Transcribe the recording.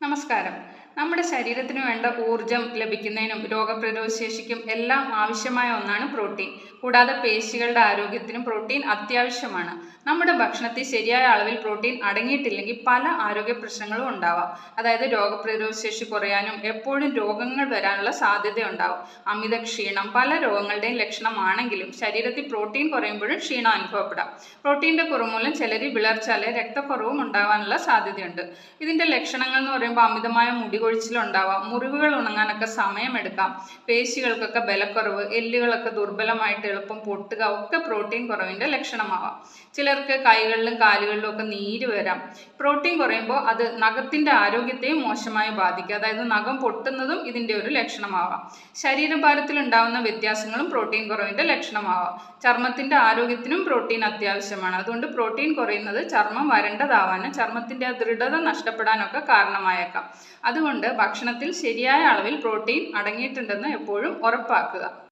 നമസ്കാരം നമ്മുടെ ശരീരത്തിന് വേണ്ട ഊർജം ലഭിക്കുന്നതിനും രോഗപ്രതിരോധ ശേഷിക്കും എല്ലാം ആവശ്യമായ ഒന്നാണ് പ്രോട്ടീൻ. കൂടാതെ പേശികളുടെ ആരോഗ്യത്തിനും പ്രോട്ടീൻ അത്യാവശ്യമാണ്. നമ്മുടെ ഭക്ഷണത്തിൽ ശരിയായ അളവിൽ പ്രോട്ടീൻ അടങ്ങിയിട്ടില്ലെങ്കിൽ പല ആരോഗ്യ പ്രശ്നങ്ങളും ഉണ്ടാവാം. അതായത് രോഗപ്രതിരോധ ശേഷി കുറയാനും എപ്പോഴും രോഗങ്ങൾ വരാനുള്ള സാധ്യതയുണ്ടാവും. അമിത ക്ഷീണം പല രോഗങ്ങളുടെയും ലക്ഷണമാണെങ്കിലും ശരീരത്തിൽ പ്രോട്ടീൻ കുറയുമ്പോഴും ക്ഷീണം അനുഭവപ്പെടാം. പ്രോട്ടീന്റെ കുറവ് മൂലം ചിലരിൽ വിളർച്ച അല്ലെങ്കിൽ രക്തക്കുറവും ഉണ്ടാവാനുള്ള സാധ്യതയുണ്ട്. ഇതിന്റെ ലക്ഷണങ്ങൾ എന്ന് പറയുമ്പോൾ അമിതമായ മുടി കൊഴിച്ചിലുണ്ടാവാം. മുറിവുകൾ ഉണങ്ങാനൊക്കെ സമയമെടുക്കാം. പേശികൾക്കൊക്കെ ബലക്കുറവ് എല്ലുകളൊക്കെ ദുർബലമായിട്ട് എളുപ്പം പൊട്ടുക ഒക്കെ പ്രോട്ടീൻ കുറവിന്റെ ലക്ഷണമാവാം. ചിലർക്ക് കൈകളിലും കാലുകളിലും ഒക്കെ നീര് വരാം. പ്രോട്ടീൻ കുറയുമ്പോൾ അത് നഖത്തിന്റെ ആരോഗ്യത്തെയും മോശമായി ബാധിക്കുക അതായത് നഖം പൊട്ടുന്നതും ഇതിന്റെ ഒരു ലക്ഷണമാവാം. ശരീരഭാരത്തിൽ ഉണ്ടാവുന്ന വ്യത്യാസങ്ങളും പ്രോട്ടീൻ കുറവിന്റെ ലക്ഷണമാവാം. ചർമ്മത്തിന്റെ ആരോഗ്യത്തിനും പ്രോട്ടീൻ അത്യാവശ്യമാണ്. അതുകൊണ്ട് പ്രോട്ടീൻ കുറയുന്നത് ചർമ്മം വരണ്ടതാവാനും ചർമ്മത്തിന്റെ ദൃഢത നഷ്ടപ്പെടാനൊക്കെ കാരണമായേക്കാം. അതുകൊണ്ട് ഭക്ഷണത്തിൽ ശരിയായ അളവിൽ പ്രോട്ടീൻ അടങ്ങിയിട്ടുണ്ടെന്ന് എപ്പോഴും ഉറപ്പാക്കുക.